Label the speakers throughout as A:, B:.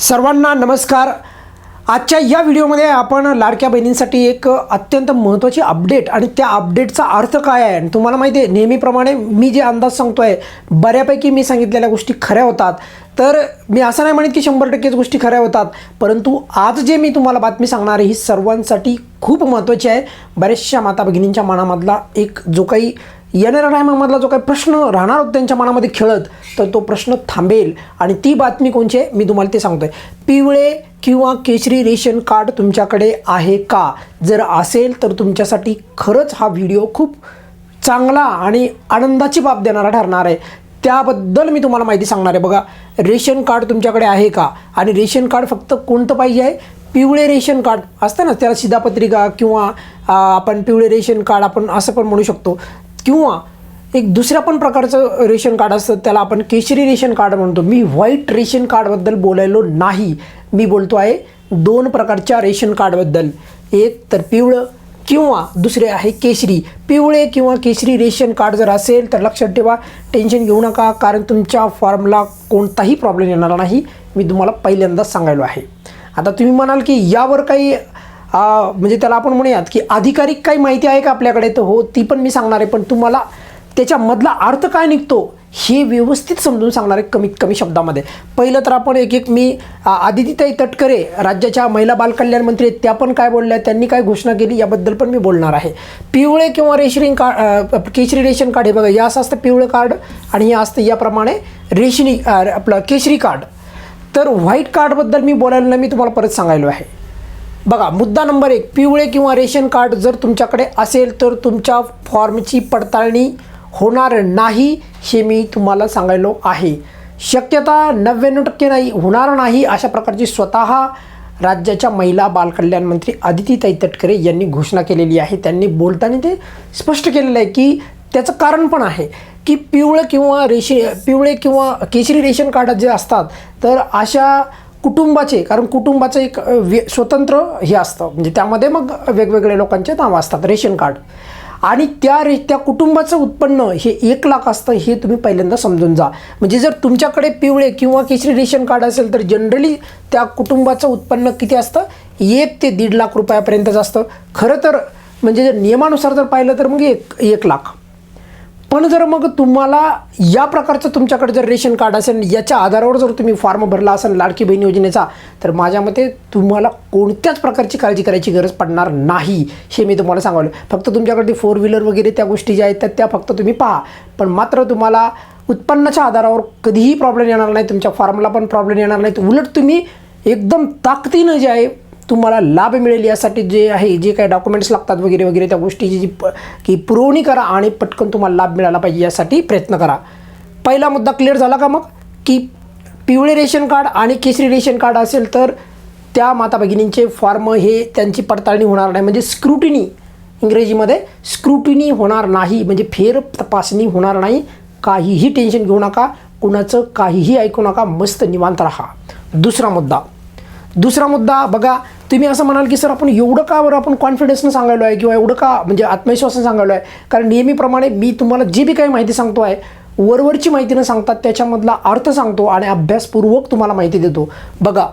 A: सर्वांना नमस्कार. आजच्या या व्हिडिओमध्ये आपण लाडक्या बहिणींसाठी एक अत्यंत महत्त्वाची अपडेट आणि त्या अपडेटचा अर्थ काय आहे? आणि तुम्हाला माहिती आहे नेहमीप्रमाणे मी जे अंदाज सांगतो आहे बऱ्यापैकी मी सांगितलेल्या गोष्टी खऱ्या होतात. तर मी असं नाही म्हणत की शंभर टक्केच गोष्टी खऱ्या होतात परंतु आज जे मी तुम्हाला बातमी सांगणार आहे ही सर्वांसाठी खूप महत्त्वाची आहे. बऱ्याचशा माता भगिनींच्या मनामधला एक जो काही येणाऱ्या टायमामधला जो काही प्रश्न राहणार होता त्यांच्या मनामध्ये खेळत तर तो प्रश्न थांबेल. आणि ती बातमी कोणची आहे? मी तुम्हाला ते सांगतोय. पिवळे किंवा केशरी रेशन कार्ड तुमच्याकडे आहे का? जर असेल तर तुमच्यासाठी खरंच हा व्हिडिओ खूप चांगला आणि आनंदाची बाब देणारा ठरणार आहे. त्याबद्दल मी तुम्हाला माहिती सांगणार आहे. बघा रेशन कार्ड तुमच्याकडे आहे का? आणि रेशन कार्ड फक्त कोणतं पाहिजे आहे? पिवळे रेशन कार्ड असतं ना त्याला शिधापत्रिका किंवा आपण पिवळे रेशन कार्ड आपण असं पण म्हणू शकतो. किंवा एक दुसऱ्या पण प्रकारचं रेशन कार्ड असतं त्याला आपण केशरी रेशन कार्ड म्हणतो. मी व्हाईट रेशन कार्डबद्दल बोलायलो नाही. मी बोलतो आहे दोन प्रकारच्या रेशन कार्डबद्दल. एक तर पिवळं किंवा दुसरे आहे केशरी. पिवळे किंवा केशरी रेशन कार्ड जर असेल तर लक्षात ठेवा टेन्शन घेऊ नका कारण तुमच्या फॉर्मला कोणताही प्रॉब्लेम येणार नाही. मी तुम्हाला पहिल्यांदाच सांगायलो आहे. आता तुम्ही म्हणाल की यावर काही म्हणजे त्याला आपण म्हणूयात की अधिकारिक काही माहिती आहे का आपल्याकडे? तर हो ती पण मी सांगणार आहे पण तुम्हाला त्याच्यामधला अर्थ काय निघतो हे व्यवस्थित समजून सांगणार आहे कमीत कमी शब्दामध्ये. पहिलं तर आपण एक एक मी आदितीताई तटकरे राज्याच्या महिला बालकल्याण मंत्री आहेत त्या पण काय बोलल्या त्यांनी काय घोषणा केली याबद्दल पण मी बोलणार आहे. पिवळे किंवा रेशनिंग कार्ड केशरी रेशन कार्ड हे बघा या असं असतं पिवळं कार्ड आणि हे असतं याप्रमाणे रेशनी आपलं केशरी कार्ड. तर व्हाईट कार्डबद्दल मी बोलायला मी तुम्हाला परत सांगायलो आहे. बघा मुद्दा नंबर एक पिवळे किंवा रेशन कार्ड जर तुमच्याकडे असेल तर तुमच्या फॉर्मची पडताळणी होणार नाही हे मी तुम्हाला सांगायलो आहे. शक्यता नव्याण्णव टक्के नाही होणार नाही अशा प्रकारची स्वतः राज्याच्या महिला बालकल्याण मंत्री अदितीताई तटकरे यांनी घोषणा केलेली आहे. त्यांनी बोलताना ते स्पष्ट केलेलं आहे की त्याचं कारण पण आहे की पिवळं किंवा रेशे पिवळे किंवा केशरी रेशन कार्ड जे असतात तर अशा कुटुंबाचे कारण कुटुंबाचं एक वे स्वतंत्र हे असतं. म्हणजे त्यामध्ये मग वेगवेगळे लोकांचे नावं असतात रेशन कार्ड. आणि त्या रे त्या कुटुंबाचं उत्पन्न हे एक लाख असतं हे तुम्ही पहिल्यांदा समजून जा. म्हणजे जर तुमच्याकडे पिवळे किंवा केशरी रेशन कार्ड असेल तर जनरली त्या कुटुंबाचं उत्पन्न किती असतं? एक ते दीड लाख रुपयापर्यंतच असतं. खरं तर म्हणजे जर नियमानुसार जर पाहिलं तर मग एक एक लाख. पण जर मग तुम्हाला या प्रकारचं तुमच्याकडे जर रेशन कार्ड असेल याच्या आधारावर जर तुम्ही फॉर्म भरला असेल लाडकी बहीण योजनेचा तर माझ्या मते तुम्हाला कोणत्याच प्रकारची काळजी करायची गरज पडणार नाही हे मी तुम्हाला सांगावलं. फक्त तुमच्याकडे फोर व्हीलर वगैरे त्या गोष्टी ज्या आहेत त्या त्या फक्त तुम्ही पहा. पण मात्र तुम्हाला उत्पन्नाच्या आधारावर कधीही प्रॉब्लेम येणार नाही तुमच्या फॉर्मला पण प्रॉब्लेम येणार नाही उलट तुम्ही एकदम ताकदीनं जे आहे तुम्हाला लाभ मिळेल यासाठी जे आहे जे काही डॉक्युमेंट्स लागतात वगैरे वगैरे त्या गोष्टीची जी प की पुरवणी करा आणि पटकन तुम्हाला लाभ मिळाला पाहिजे यासाठी प्रयत्न करा. पहिला मुद्दा क्लिअर झाला का मग? की पिवळे रेशन कार्ड आणि केसरी रेशन कार्ड असेल तर त्या माता भगिनींचे फॉर्म हे त्यांची पडताळणी होणार नाही. म्हणजे स्क्रुटिनी इंग्रजीमध्ये स्क्रुटिनी होणार नाही. म्हणजे फेर तपासणी होणार नाही. काहीही टेन्शन घेऊ नका. कुणाचं काहीही ऐकू नका. मस्त निवांत राहा. दुसरा मुद्दा. दुसरा मुद्दा बघा तुम्ही असं म्हणाल की सर आपण एवढं का बरं आपण कॉन्फिडन्सनं सांगायलो आहे किंवा एवढं का म्हणजे आत्मविश्वासानं सांगायलो आहे? कारण नेहमीप्रमाणे मी तुम्हाला जी बी काही माहिती सांगतो आहे वरवरची माहिती न सांगतात त्याच्यामधला अर्थ सांगतो आणि अभ्यासपूर्वक तुम्हाला माहिती देतो. बघा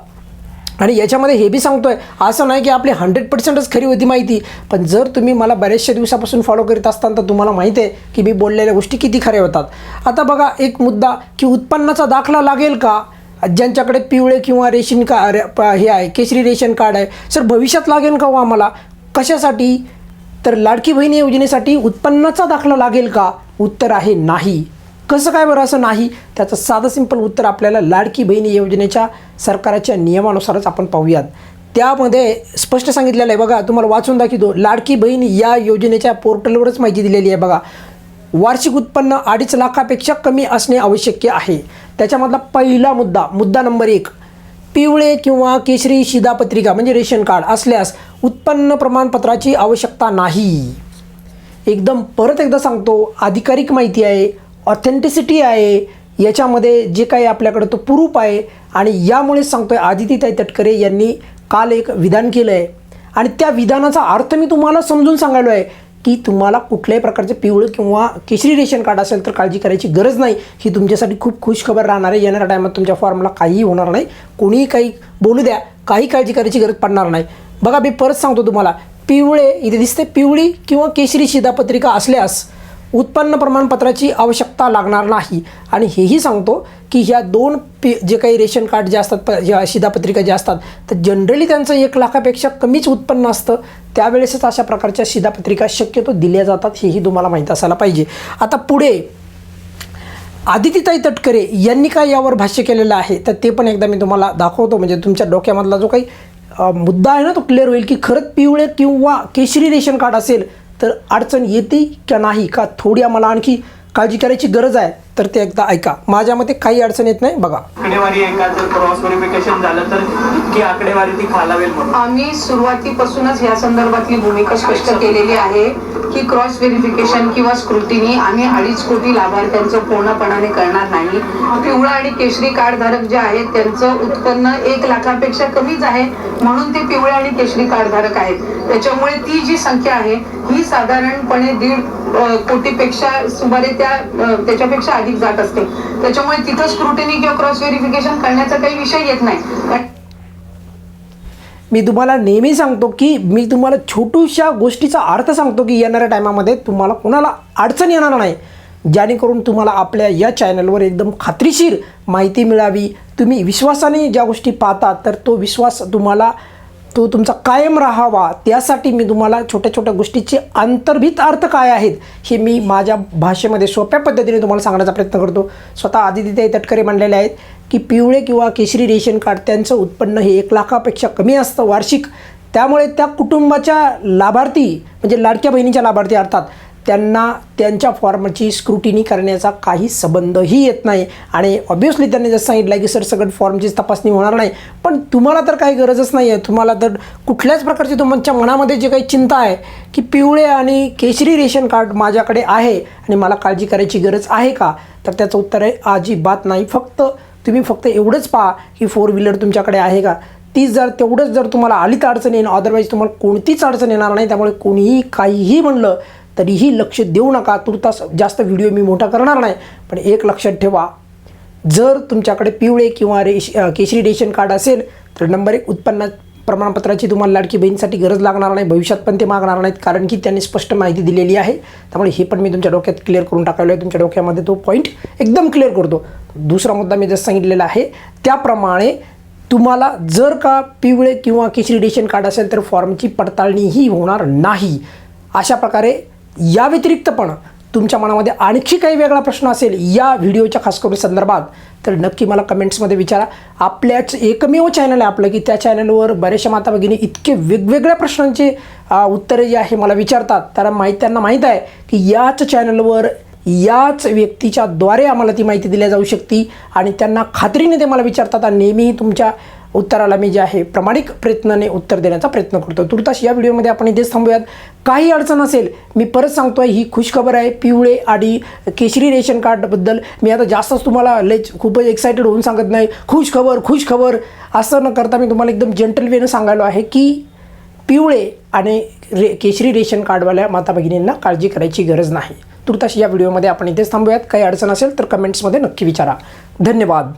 A: आणि याच्यामध्ये हे बी सांगतो आहे असं नाही की आपली हंड्रेड पर्सेंटच खरी होती माहिती पण जर तुम्ही मला बऱ्याचशा दिवसापासून फॉलो करीत असताना तर तुम्हाला माहिती आहे की मी बोललेल्या गोष्टी किती खऱ्या होतात. आता बघा एक मुद्दा की उत्पन्नाचा दाखला लागेल का? ज्यांच्याकडे पिवळे किंवा रेशन का रे- हे आहे केशरी रेशन कार्ड आहे सर भविष्यात लागेल का हो आम्हाला? कशासाठी? तर लाडकी बहिणी योजनेसाठी उत्पन्नाचा दाखला लागेल का? उत्तर आहे नाही. कसं काय बरं असं नाही? त्याचं साधं सिंपल उत्तर आपल्याला लाडकी बहिणी योजनेच्या सरकारच्या नियमानुसारच आपण पाहूयात. त्यामध्ये स्पष्ट सांगितलेलं आहे बघा तुम्हाला वाचून दाखवतो. लाडकी बहीण या योजनेच्या पोर्टलवरच माहिती दिलेली आहे बघा. वार्षिक उत्पन्न अडीच लाखापेक्षा कमी असणे आवश्यक आहे. त्याच्यामधला पहिला मुद्दा मुद्दा नंबर एक पिवळे किंवा केशरी शिधापत्रिका म्हणजे रेशन कार्ड असल्यास उत्पन्न प्रमाणपत्राची आवश्यकता नाही. एकदम परत एकदा सांगतो आधिकारिक माहिती आहे ऑथेंटिसिटी आहे याच्यामध्ये जे काही आपल्याकडं तो प्रूफ आहे आणि यामुळेच सांगतोय आदितीताई तटकरे यांनी काल एक विधान केलं आहे आणि त्या विधानाचा अर्थ मी तुम्हाला समजून सांगायलो आहे की तुम्हाला कुठल्याही प्रकारचे पिवळं किंवा केशरी रेशन कार्ड असेल तर काळजी करायची गरज नाही. ही तुमच्यासाठी खूप खुशखबर राहणार आहे. येणाऱ्या टायमात तुमच्या फॉर्मला काहीही होणार नाही. कोणीही काही बोलू द्या. काही काळजी करायची गरज पडणार नाही. बघा मी परत सांगतो तुम्हाला. पिवळे इथे दिसते पिवळी किंवा केशरी शिधापत्रिका असल्यास उत्पन्न प्रमाणपत्राची आवश्यकता लागणार नाही. आणि हेही सांगतो की ह्या दोन पी जे काही रेशन कार्ड जे असतात प ज्या शिधापत्रिका ज्या असतात तर जनरली त्यांचं एक लाखापेक्षा कमीच उत्पन्न असतं. त्यावेळेसच अशा प्रकारच्या शिधापत्रिका शक्यतो दिल्या जातात हेही तुम्हाला माहीत असायला पाहिजे. आता पुढे आदितीताई तटकरे यांनी काय यावर भाष्य केलेलं आहे तर ते पण एकदा मी तुम्हाला दाखवतो. म्हणजे तुमच्या डोक्यामधला जो काही मुद्दा आहे ना तो क्लिअर होईल की खरंच पिवळे किंवा केशरी रेशन कार्ड असेल तर अडचण येते का नाही? का थोडी आम्हाला आणखी काळजी करायची गरज आहे? तर ते एकदा ऐका. माझ्या मते काही अडचण येत नाही बघा.
B: आकडेवारी एका जर क्रॉस व्हेरिफिकेशन झालं तर की आकडेवारी ती खालावेल म्हणून.
C: आम्ही सुरुवातीपासूनच या संदर्भातली भूमिका स्पष्ट केलेली आहे की क्रॉस व्हेरिफिकेशन किंवा स्क्रुटिनी आम्ही अडीच कोटी लाभार्थ्यांचं पूर्णपणाने करणार नाही. पिवळा आणि केशरी कार्ड धारक जे आहेत त्यांचं उत्पन्न एक लाखापेक्षा कमीच आहे म्हणून ते पिवळे आणि केशरी कार्ड धारक आहेत. त्याच्यामुळे ती जी संख्या आहे ही साधारणपणे दीड कोटीपेक्षा सुमारे त्या त्याच्यापेक्षा अधिक जात असते. त्याच्यामुळे तिथं स्क्रुटिनी किंवा क्रॉस व्हेरिफिकेशन करण्याचा काही विषय येत नाही.
A: मी तुम्हाला नेहमी सांगतो की मी तुम्हाला छोटूशा गोष्टीचा अर्थ सांगतो की येणाऱ्या टायमामध्ये तुम्हाला कोणाला अडचण येणार नाही. जेणेकरून तुम्हाला आपल्या या चॅनलवर एकदम खात्रीशीर माहिती मिळावी. तुम्ही विश्वासाने ज्या गोष्टी पाहता तर तो विश्वास तुम्हाला तो तुमचा कायम राहावा. त्यासाठी मी तुम्हाला छोट्या छोट्या गोष्टीचे अंतर्भित अर्थ काय आहेत हे मी माझ्या भाषेमध्ये सोप्या पद्धतीने तुम्हाला सांगण्याचा प्रयत्न करतो. स्वतः आदित्य तटकरे म्हणलेले आहेत की पिवळे किंवा केशरी रेशन कार्ड त्यांचं उत्पन्न हे एक लाखापेक्षा कमी असतं वार्षिक. त्यामुळे त्या कुटुंबाच्या लाभार्थी म्हणजे लाडक्या बहिणीच्या लाभार्थी अर्थात त्यांना त्यांच्या फॉर्मची स्क्रुटिनी करण्याचा काही संबंधही येत नाही. आणि ऑब्वियसली त्यांनी जसं सांगितलं की सर सगळं फॉर्मची तपासणी होणार नाही. पण तुम्हाला तर काही गरजच नाही आहे तुम्हाला तर कुठल्याच प्रकारची तुमच्या मनामध्ये जे काही चिंता आहे की पिवळे आणि केशरी रेशन कार्ड माझ्याकडे आहे आणि मला काळजी करायची गरज आहे का? तर त्याचं उत्तर आहे अजिबात नाही. फक्त तुम्ही फक्त एवढंच पहा की फोर व्हीलर तुमच्याकडे आहे का? ती जर तेवढंच जर तुम्हाला आली तर अडचण येईल अदरवाईज तुम्हाला कोणतीच अडचण येणार नाही. त्यामुळे कोणीही काहीही म्हणलं तरीही लक्ष देऊ नका. तुर्तास जास्त व्हिडिओ मी मोठा करणार नाही पण एक लक्षात ठेवा. जर तुमच्याकडे पिवळे किंवा रेश केशरी रेशन कार्ड असेल तर नंबर एक उत्पन्न प्रमाणपत्राची तुम्हाला लाडकी बहिणीसाठी गरज लागणार नाही भविष्यात पण ते मागणार नाहीत कारण की त्यांनी स्पष्ट माहिती दिलेली आहे. त्यामुळे हे पण मी तुमच्या डोक्यात क्लिअर करून टाकलेलं आहे. तुमच्या डोक्यामध्ये तो पॉईंट एकदम क्लिअर करतो. दुसरा मुद्दा मी जसं सांगितलेला आहे त्याप्रमाणे तुम्हाला जर का पिवळे किंवा केशरी रेशन कार्ड असेल तर फॉर्मची पडताळणीही होणार नाही. अशा प्रकारे या व्यतिरिक्त पण तुमच्या मनामध्ये आणखी काही वेगळा प्रश्न असेल या व्हिडिओच्या खास करून संदर्भात तर नक्की मला कमेंट्समध्ये विचारा. आपल्याच एकमेव चॅनल आहे आपलं की त्या चॅनलवर बऱ्याचशा माता भगिनी इतके वेगवेगळ्या प्रश्नांचे उत्तरे जे आहे मला विचारतात. तर माहीत त्यांना माहीत आहे की याच चॅनलवर याच व्यक्तीच्याद्वारे आम्हाला ती माहिती दिल्या जाऊ शकते आणि त्यांना खात्रीने ते मला विचारतात. आणि नेहमी तुमच्या उत्तराला मी जे आहे प्रामाणिक प्रयत्नाने उत्तर देण्याचा प्रयत्न करतो. तुर्तास या व्हिडिओमध्ये आपण इथेच थांबूयात. काही अडचण असेल मी परत सांगतो आहे ही खुशखबर आहे. पिवळे आणि केशरी रेशन कार्डबद्दल मी आता जास्तच तुम्हाला लय खूपच एक्सायटेड होऊन सांगत नाही. खुश खबर खुश खबर असं न करता मी तुम्हाला एकदम जेंटल वेनं सांगायलो आहे की पिवळे आणि रे केशरी रेशन कार्डवाल्या माता भगिनींना काळजी करायची गरज नाही. तुर्तास या व्हिडिओमध्ये आपण इथेच थांबूयात. काही अडचण असेल तर कमेंट्समध्ये नक्की विचारा. धन्यवाद.